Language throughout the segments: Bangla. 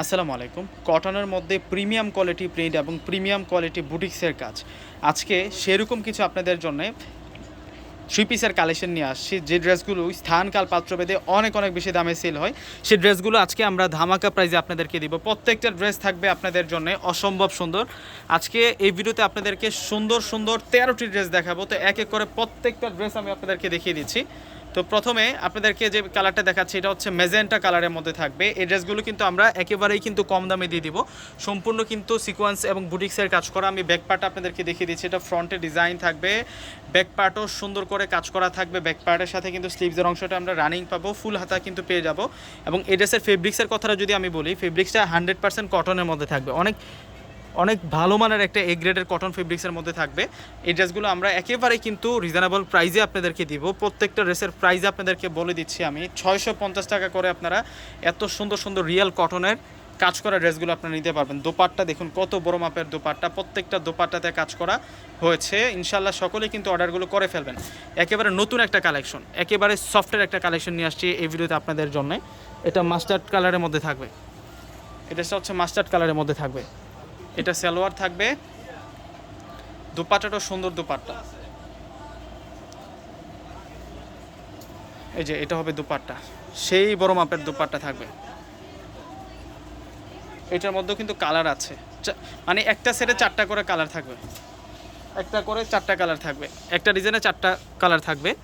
আসসালামু আলাইকুম। কটনের মধ্যে প্রিমিয়াম কোয়ালিটি প্রিন্ট এবং প্রিমিয়াম কোয়ালিটি বুটিক্সের কাজ। আজকে সেরকম কিছু আপনাদের জন্য থ্রি পিসের কালেকশন নিয়ে আসছি। যে ড্রেসগুলো স্থানকাল পাত্রভেদে অনেক অনেক বেশি দামে সেল হয় সেই ড্রেসগুলো আজকে আমরা ধামাকা প্রাইজে আপনাদেরকে দিব। প্রত্যেকটা ড্রেস থাকবে আপনাদের জন্য অসম্ভব সুন্দর। আজকে এই ভিডিওতে আপনাদেরকে সুন্দর সুন্দর তেরোটি ড্রেস দেখাবো। তো এক এক করে প্রত্যেকটা ড্রেস আমি আপনাদেরকে দেখিয়ে দিচ্ছি। তো প্রথমে আপনাদেরকে যে কালারটা দেখাচ্ছি, এটা হচ্ছে মেজেন্টা কালারের মধ্যে থাকবে। এই ড্রেসগুলো কিন্তু আমরা একেবারেই কিন্তু কম দামে দিয়ে দিব। সম্পূর্ণ কিন্তু সিকোয়েন্স এবং বুটিক্সের কাজ করা। আমি ব্যাক পার্ট আপনাদেরকে দেখিয়ে দিচ্ছি, এটা ফ্রন্টে ডিজাইন থাকবে। ব্যাক পার্টও সুন্দর করে কাজ করা থাকবে। ব্যাক পার্টের সাথে কিন্তু স্লিভসের অংশটা আমরা রানিং পাবো ফুল হাতা কিন্তু পেয়ে যাব। এবং এই ড্রেসের ফেব্রিক্সের কথাটা যদি আমি বলি ফেব্রিক্সটা হান্ড্রেড পার্সেন্ট কটনের মধ্যে থাকবে। অনেক অনেক ভালো মানের একটা এ গ্রেডের কটন ফেব্রিক্সের মধ্যে থাকবে। এই ড্রেসগুলো আমরা একেবারেই কিন্তু রিজনেবল প্রাইজে আপনাদেরকে দিব। প্রত্যেকটা ড্রেসের প্রাইজে আপনাদেরকে বলে দিচ্ছি আমি, ছয়শো পঞ্চাশ টাকা করে আপনারা এত সুন্দর সুন্দর রিয়েল কটনের কাজ করা ড্রেসগুলো আপনারা নিতে পারবেন। দোপাট্টা দেখুন, কত বড় মাপের দোপাট্টা, প্রত্যেকটা দোপাট্টাতে কাজ করা হয়েছে। ইনশাল্লাহ সকলেই কিন্তু অর্ডারগুলো করে ফেলবেন। একেবারে নতুন একটা কালেকশন একেবারে সফটের একটা কালেকশন নিয়ে আসছি এই ভিডিওতে আপনাদের জন্য। এটা মাস্টার্ড কালারের মধ্যে থাকবে। এটা হচ্ছে মাস্টার্ড কালারের মধ্যে থাকবে। এটা সালোয়ার থাকবে। দুপাট্টাটাও সুন্দর দুপাট্টা। এই যে, এটা হবে দুপাট্টা। সেই বড় মাপের দুপাট্টা থাকবে। এটার মধ্যেও কিন্তু কালার আছে। মানে একটা সেটে চারটা করে কালার থাকবে। একটা করে চারটা কালার থাকবে। একটা ডিজাইনে চারটা কালার থাকবে।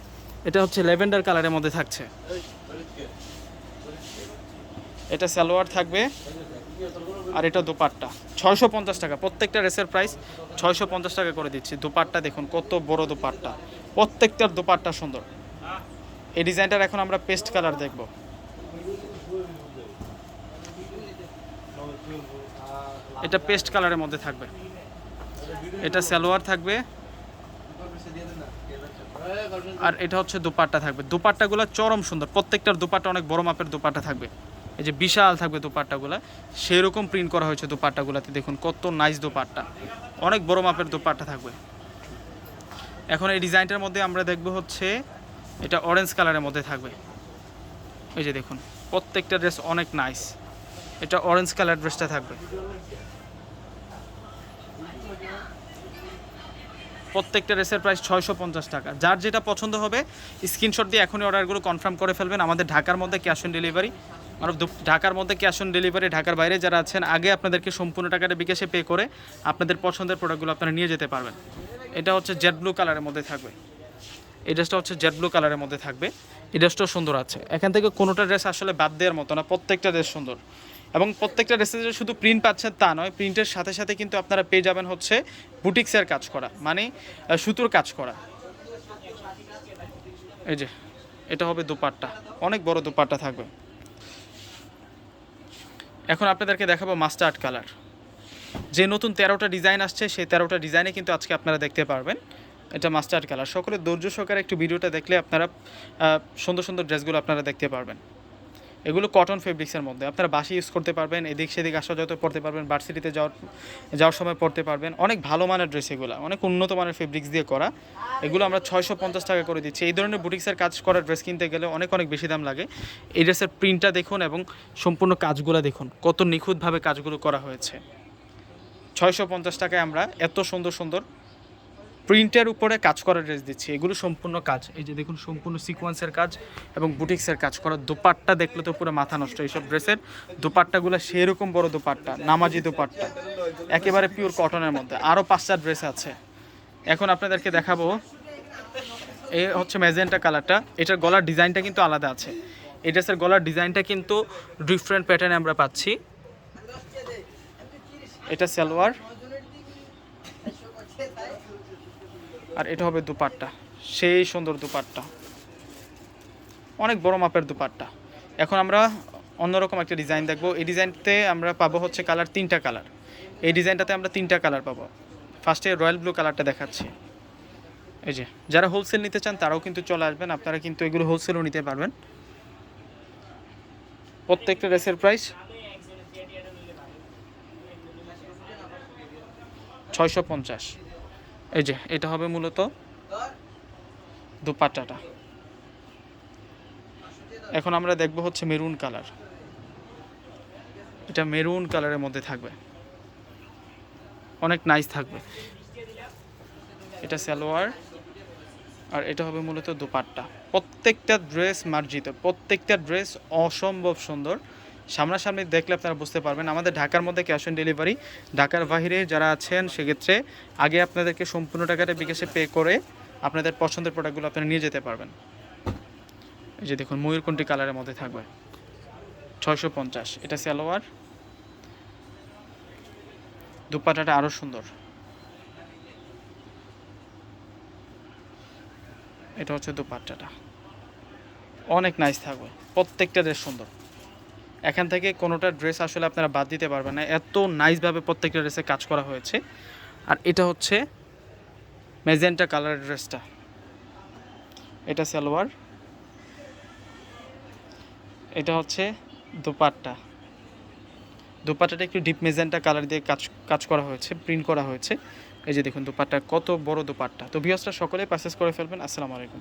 এটা হচ্ছে ল্যাভেন্ডার কালারের মধ্যে থাকছে। এটা সালোয়ার থাকবে। আর এটা দোপাট্টা। ছয়শো পঞ্চাশ টাকা, প্রত্যেকটা রেসের প্রাইস ছয়শো পঞ্চাশ টাকা করে দিচ্ছি। দোপাট্টা দেখুন, কত বড় দোপাট্টা। প্রত্যেকটার দোপাট্টা সুন্দর। এই ডিজাইনটার এখন আমরা পেস্ট কালার দেখব। এটা পেস্ট কালারের মধ্যে থাকবে। এটা সালোয়ার থাকবে। আর এটা হচ্ছে দোপাট্টা থাকবে। দোপাট্টাগুলো চরম সুন্দর। প্রত্যেকটার দোপাট্টা অনেক বড় মাপের দোপাট্টা থাকবে। এই যে বিশাল থাকবে দোপাট্টাগুলো, সেরকম প্রিন্ট করা হয়েছে দোপাট্টাগুলোতে। দেখুন, কত নাইস দোপাট্টা। অনেক বড় মাপের দোপাট্টা থাকবে। এখন এই ডিজাইনটার মধ্যে আমরা দেখব হচ্ছে, এটা অরেঞ্জ কালারের মধ্যে থাকবে। এই যে দেখুন, প্রত্যেকটা ড্রেস অনেক নাইস এটা অরেঞ্জ কালার ড্রেসটা থাকবে। প্রত্যেকটা ড্রেসের প্রাইস ছয়শো পঞ্চাশ টাকা। যার যেটা পছন্দ হবে স্ক্রিনশট দিয়ে এখনই অর্ডারগুলো কনফার্ম করে ফেলবেন। আমাদের ঢাকার মধ্যে ক্যাশ অন ডেলিভারি মানে ঢাকার মধ্যে ক্যাশ অন ডেলিভারি ঢাকার বাইরে যারা আছেন, আগে আপনাদেরকে সম্পূর্ণ টাকাটা বিকাশে পে করে আপনাদের পছন্দের প্রোডাক্টগুলো আপনারা নিয়ে যেতে পারবেন। এটা হচ্ছে জেড ব্লু কালারের মধ্যে থাকবে। এই ড্রেসটা হচ্ছে জেড ব্লু কালারের মধ্যে থাকবে। এই ড্রেসটাও সুন্দর আছে। এখান থেকে কোনোটা ড্রেস আসলে বাদ দেওয়ার মতো না, প্রত্যেকটা ড্রেস সুন্দর। এবং প্রত্যেকটা ড্রেসে যে শুধু প্রিন্ট পাচ্ছেন তা নয় প্রিন্টের সাথে সাথে কিন্তু আপনারা পেয়ে যাবেন হচ্ছে বুটিক্সের কাজ করা মানে সুতোর কাজ করা। এই যে, এটা হবে দুপাট্টা। অনেক বড় দুপাট্টা থাকবে। এখন আপনাদেরকে দেখাবো মাস্টার্ড কালার যে নতুন তেরোটা ডিজাইন আসছে, সেই তেরোটা ডিজাইনে কিন্তু আজকে আপনারা দেখতে পারবেন। এটা মাস্টার্ড কালার সকলে ধৈর্য সহকারে একটু ভিডিওটা দেখলে আপনারা সুন্দর সুন্দর ড্রেসগুলো আপনারা দেখতে পারবেন। এগুলো কটন ফেব্রিক্সের মধ্যে। আপনারা বাসি ইউজ করতে পারবেন, এদিক সেদিক আসা যাতে পড়তে পারবেন ভার্সিটিতে যাওয়ার যাওয়ার সময় পড়তে পারবেন। অনেক ভালো মানের ড্রেস এগুলো, অনেক উন্নত মানের ফেব্রিক্স দিয়ে করা। এগুলো আমরা ছয়শো পঞ্চাশ টাকা করে দিচ্ছি। এই ধরনের বুটিক্সের কাজ করা ড্রেস কিনতে গেলে অনেক অনেক বেশি দাম লাগে। এই ড্রেসের প্রিন্টটা দেখুন এবং সম্পূর্ণ কাজগুলো দেখুন, কত নিখুঁতভাবে কাজগুলো করা হয়েছে। ছয়শো পঞ্চাশ টাকায় আমরা এত সুন্দর সুন্দর প্রিন্টের উপরে কাজ করা ড্রেস দিচ্ছি। এগুলো সম্পূর্ণ কাজ। এই যে দেখুন, সম্পূর্ণ সিকোয়েন্সের কাজ এবং বুটিক্সের কাজ করা। দোপাট্টা দেখলে তো পুরো মাথা নষ্ট এইসব ড্রেসের। দোপাট্টাগুলো সেরকম বড় দোপাট্টা, নামাজি দোপাট্টা। একেবারে পিওর কটনের মধ্যে। আরও পাঁচটা ড্রেস আছে। এখন আপনাদেরকে দেখাবো, এ হচ্ছে ম্যাজেন্টা কালারটা এটার গলার ডিজাইনটা কিন্তু আলাদা আছে। এই ড্রেসের গলার ডিজাইনটা কিন্তু ডিফারেন্ট প্যাটার্নে আমরা পাচ্ছি। এটা সালোয়ার। আর এটা হবে দুপাট্টা, সেই সুন্দর দুপাট্টা। অনেক বড় মাপের দুপাট্টা। এখন আমরা অন্যরকম একটা ডিজাইন দেখব। এই ডিজাইনতে আমরা পাবো হচ্ছে কালার, তিনটা কালার। এই ডিজাইনটাতে আমরা তিনটা কালার পাবো। ফার্স্টে রয়্যাল ব্লু কালারটা দেখাচ্ছি। এই যে, যারা হোলসেল নিতে চান তারাও কিন্তু চলে আসবেন। আপনারা কিন্তু এগুলো হোলসেলও নিতে পারবেন। প্রত্যেকটা ড্রেসের প্রাইস ছয়শো পঞ্চাশ। এই যে, এটা হবে মূলত দুপাট্টাটা। এখন আমরা দেখব হচ্ছে মেরুন কালার। এটা মেরুন কালারের মধ্যে থাকবে। অনেক নাইস থাকবে। এটা সালোয়ার আর এটা হবে মূলত দুপাট্টা। প্রত্যেকটা ড্রেস মার্জিত, প্রত্যেকটা ড্রেস অসম্ভব সুন্দর। সামনাসামনি দেখলে আপনারা বুঝতে পারবেন। আমাদের ঢাকার মধ্যে ক্যাশ অন ডেলিভারি ঢাকার বাইরে যারা আছেন, সেক্ষেত্রে আগে আপনাদেরকে সম্পূর্ণ টাকাটা বিকাশে পে করে আপনাদের পছন্দের প্রোডাক্টগুলো আপনারা নিয়ে যেতে পারবেন। এই যে দেখুন ময়ূরকণ্ঠী কালারের মধ্যে থাকবে? ছয়শো পঞ্চাশ, এটা সালোয়ার। দুপাটাটা আরও সুন্দর। এটা হচ্ছে দুপাট্টাটা। অনেক নাইস থাকবে। প্রত্যেকটা ড্রেস সুন্দর। এখান থেকে কোনোটা ড্রেস আসলে আপনারা বাদ দিতে পারবেন না। এত নাইসভাবে প্রত্যেকটা ড্রেসে কাজ করা হয়েছে। আর এটা হচ্ছে মেজেন্টা কালারের ড্রেসটা। এটা সালোয়ার। এটা হচ্ছে দুপাট্টা। দুপাট্টাটা একটু ডিপ মেজেন্টা কালার দিয়ে কাজ কাজ করা হয়েছে, প্রিন্ট করা হয়েছে। এই যে দেখুন, দুপাট্টা কত বড় দুপাট্টা। তো ভিউসটা সকলে পারচেস করে ফেলবেন। আসসালামু আলাইকুম।